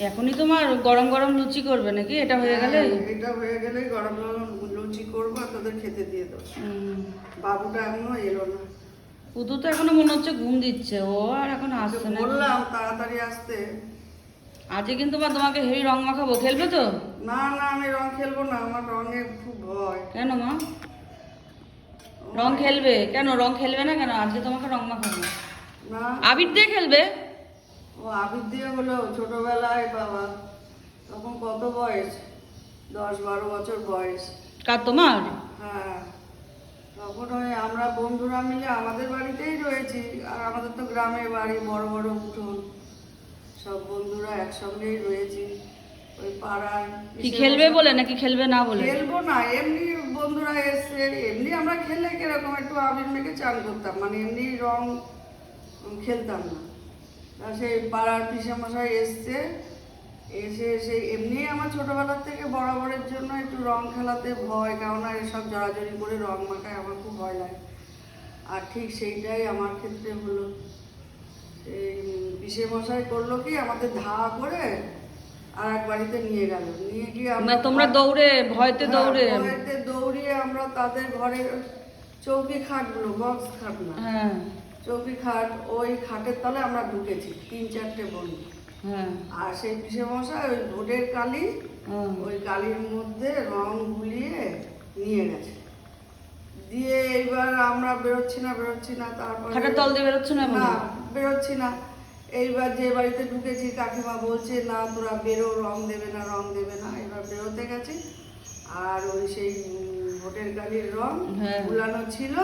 এখনই তোমার গরম গরম লুচি করবে নাকি? এটা হয়ে গেলে হ্যাঁ, এটা হয়ে গেলে গরম গরম লুচি করব আর তোদের খেতে দিয়ে দেবো। বাবুটা এখনও এলো না। পুতু তো এখনও মনে হচ্ছে ঘুম দিচ্ছে। ও আর এখন আসছে না বললাম তাড়াতাড়ি আসতে। আজকে কিন্তু মা তোমাকে হেভি রং মাখাবো। খেলবে তো? না না আমি রং খেলব না। আমার রঙে খুব ভয়। কেন মা? রং খেলবে? কেন? রং খেলবে না কেন? আজকে তোমাকে রং মাখাবো। না। আবির দিয়ে খেলবে? ও আবির দিয়ে হলো ছোটবেলায় বাবা। তখন কত বয়স? দশ বারো বছর বয়স। কার তোমার? হ্যাঁ। তখন ওই আমরা বন্ধুরা মিলে আমাদের বাড়িতেই রয়েছি। আর আমাদের তো গ্রামে বাড়ি বড় বড় উঠোন। সব বন্ধুরা একসঙ্গেই রয়েছি। ওই পাড়ায় কি খেলবে বলে নাকি খেলবে না বলে? খেলব না এমনি বন্ধুরা এসছে। এমনি আমরা খেললে কীরকম একটু আবির মেখে চান করতাম। মানে এমনি রং খেলতাম না। তা সেই পাড়ার পিসে মশাই এসছে এসে সেই এমনি আমার ছোটবেলার থেকে বরাবরের জন্য একটু রং খেলাতে ভয় কেননা এসব জড়াজড়ি করে রং মাখায় আমার খুব ভয় লাগে। আর ঠিক সেইটাই আমার ক্ষেত্রে হলো। পিসে মশাই করল কি আমাদের ধা করে আর এক বাড়িতে নিয়ে গেল। নিয়ে গিয়ে আমরা তোমরা দৌড়ে ভয়তে হ্যাঁ, দৌড়ে? ভয়তে দৌড়িয়ে আমরা তাদের ঘরে চৌকি খাটগুলো বক্স খাট না হ্যাঁ। চৌকি খাট ওই খাটের তলে আমরা ঢুকেছি তিন চারটে বন্ধু হ্যাঁ। আর সেই পিসে মশাই ওই ভোটের কালি হ্যাঁ। ওই কালির মধ্যে রং গুলিয়ে নিয়ে গেছে। দিয়ে এইবার আমরা বেরোচ্ছি না বেরোচ্ছি না তারপর খাটের তল দিয়ে বেরোচ্ছ না না বেরোচ্ছি না। এইবার যে বাড়িতে ঢুকেছি কাকিমা বলছে না তোরা বেরো রং দেবে না রং দেবে না। এবার বেরোতে গেছি। আর ওই সেই ভোটের গাড়ির রং হ্যাঁ। গুলানো ছিল।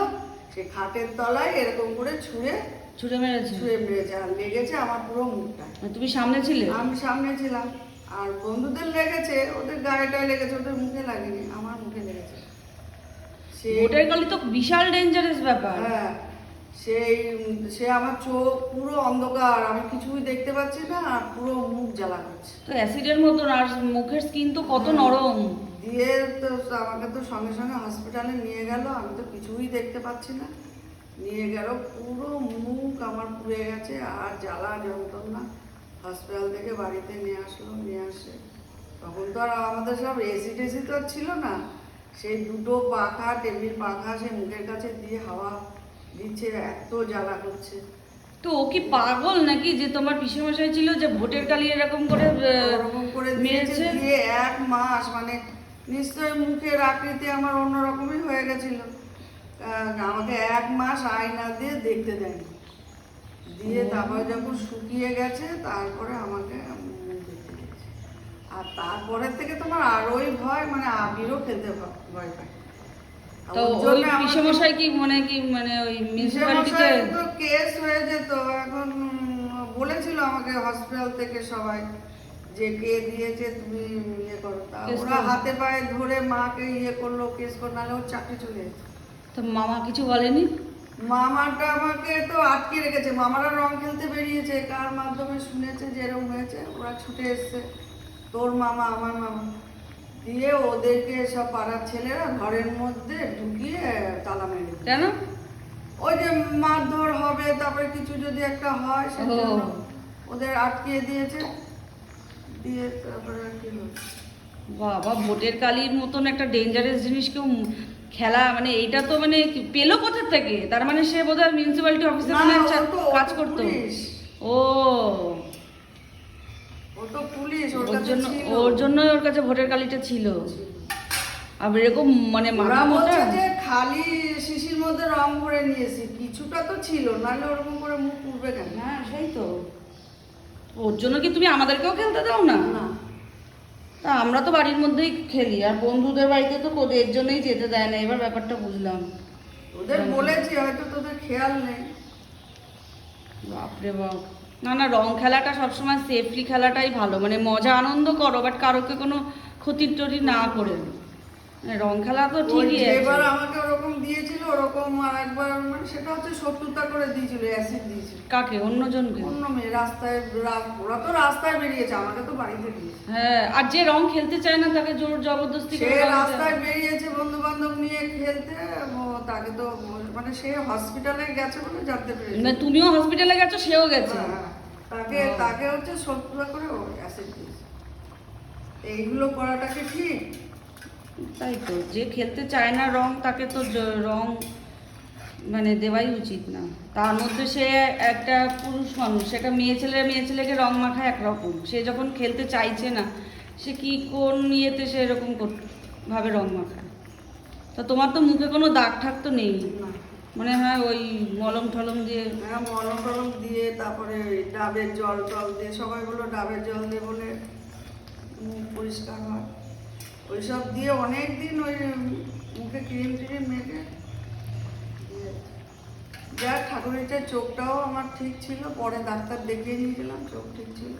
সে খাটের তলায় এরকম করে ছুঁড়ে ছুটে মেরেছে? ছুঁড়ে মেরেছে আর লেগেছে আমার পুরো মুখটা। তুমি সামনে ছিলে? আমি সামনে ছিলাম। আর বন্ধুদের লেগেছে ওদের গায়েটায় লেগেছে ওদের মুখে লাগেনি আমার মুখে লেগেছে। সে ভোটের কালি তো বিশাল ডেঞ্জারাস ব্যাপার। হ্যাঁ সেই সে আমার চোখ পুরো অন্ধকার আমি কিছুই দেখতে পাচ্ছি না আর পুরো মুখ জ্বালা করছে। তো অ্যাসিডের মতন আর মুখের স্কিন তো কত। নরম। দিয়ে তো আমাকে তো সঙ্গে সঙ্গে হসপিটালে নিয়ে গেল। আমি তো কিছুই দেখতে পাচ্ছি না। নিয়ে গেল পুরো মুখ আমার পুড়ে গেছে আর জ্বালা যন্ত্রণা। হসপিটাল থেকে বাড়িতে নিয়ে আসলো নিয়ে আসে। তখন তো আর আমাদের সব এসি টেসি তো আর ছিল না। সেই দুটো পাখা টেবিল পাখা সে মুখের কাছে দিয়ে হাওয়া দিচ্ছে এত জ্বালা করছে। তো ও কি পাগল নাকি যে তোমার পিসেমশাই ছিল যে ভোটের কালি এরকম করে আহ, ওরকম করে মেরেছে? দিয়ে এক মাস মানে নিশ্চয়ই মুখের আকৃতি আমার অন্যরকমই হয়ে গেছিল। আমাকে এক মাস আয়না দিয়ে দেখতে দেয়নি। দিয়ে তারপরে যখন শুকিয়ে গেছে তারপরে আমাকে আর তারপরে থেকে তোমার আরোই ভয় মানে আবিরও খেলতে ভ- ভয় পায়। তো ওই পিসেমশাই কি মানে কি মানে ওই মিউনিসিপ্যালিটিতে তো কেস হয়ে যেত। এখন বলেছিল আমাকে হসপিটাল থেকে সবাই। যে কে দিয়েছে তুমি ইয়ে করো। তা ওরা হাতে পায়ে ধরে মাকে ইয়ে করল কেস করে নাহলে ওর চাকরি চলে যেত। তো মামা কিছু বলেনি? মামাটা আমাকে তো আটকে রেখেছে মামারা রং খেলতে বেরিয়েছে কার মাধ্যমে শুনেছে যে এরকম হয়েছে ওরা ছুটে এসছে। তোর মামা আমার মামা। দিয়ে ওদেরকে সব পাড়ার ছেলেরা ঘরের মধ্যে ঢুকিয়ে তালা মেরে কেন? ওই যে মারধর হবে তারপরে কিছু যদি একটা হয় ও। ওদের আটকে দিয়েছে। দিয়ে তারপরে? বাবা ভোটের কালির মতন একটা ডেঞ্জারাস জিনিস কেউ খেলা মানে এইটা তো মানে পেল কোথা থেকে? তার মানে সে বোধহয় মিউনিসিপ্যালিটি অফিসে না, মানে কাজ করতো। ও। ওর জন্য। ওর জন্য ওর কাছে ভোটের কালিটা ছিল। আর এরকম মানে মাথা মোটা? খালি শিশির মধ্যে রং ভরে নিয়েছি কিছুটা তো ছিল নাহলে ওরকম করে মুখ পুড়বে কেন? হ্যাঁ সেই তো। ওর জন্য কি তুমি আমাদেরকেও খেলতে দাও না? তা আমরা তো বাড়ির মধ্যেই খেলি আর বন্ধুদের বাড়িতে তো এর জন্যই যেতে দেয় না এবার ব্যাপারটা বুঝলাম। ওদের বলেছি হয়তো তোদের খেয়াল নেই। বাপরে বাপ। না না রং খেলাটা সবসময় সেফলি খেলাটাই ভালো মানে মজা আনন্দ করো বাট কারোকে কোনো ক্ষতির টরি না করে রং খেলা তো ঠিকই যেবার আমাকে ওরকম দিয়েছিল ওরকম আর একবার মানে সেটা হচ্ছে শত্রুতা করে দিয়েছিল অ্যাসিড দিয়েছিল। কাকে? অন্যজনকে? অন্য মেয়ে রাস্তায় ওরা তো রাস্তায় বেরিয়েছে আমাকে তো বাড়িতে দিয়েছে হ্যাঁ আর যে রং খেলতে চায় না তাকে জোর জবরদস্তি সে রাস্তায় বেরিয়েছে বন্ধু বান্ধব নিয়ে খেলতে ও তাকে তো মানে সে হসপিটালে গেছে বলে জানতে পেরেছি। মানে তুমিও হসপিটালে গেছো সেও গেছে? হ্যাঁ, তাকে তাকে হচ্ছে সত্তর করে অ্যাসিড দিয়েছে। এইগুলো করাটাকে ঠিক? তাই তো, যে খেলতে চায় না রং, তাকে তো রং মানে দেওয়াই উচিত না। তার মধ্যে সে একটা পুরুষ মানুষ সেটা মেয়ে ছেলে, মেয়ে ছেলেকে রং মাখা একরকম। সে যখন খেলতে চাইছে না, সে কি কোন ইয়েতে সে এরকম ভাবে রং মাখায়? তা তোমার তো মুখে কোনো দাগ ঠাক তো নেই। মনে হয় ওই মলম ঠলম দিয়ে হ্যাঁ মলম টলম দিয়ে, তারপরে ডাবের জল টল দিয়ে সবাই বলো ডাবের জল দিয়ে বলে পরিষ্কার হয়। ওইসব দিয়ে অনেক দিন ওই মুখে ক্রিম ট্রিম মেখে যা ঠাকুরের চোখটাও আমার ঠিক ছিল, পরে ডাক্তার দেখিয়ে নিয়েছিলাম, চোখ ঠিক ছিল।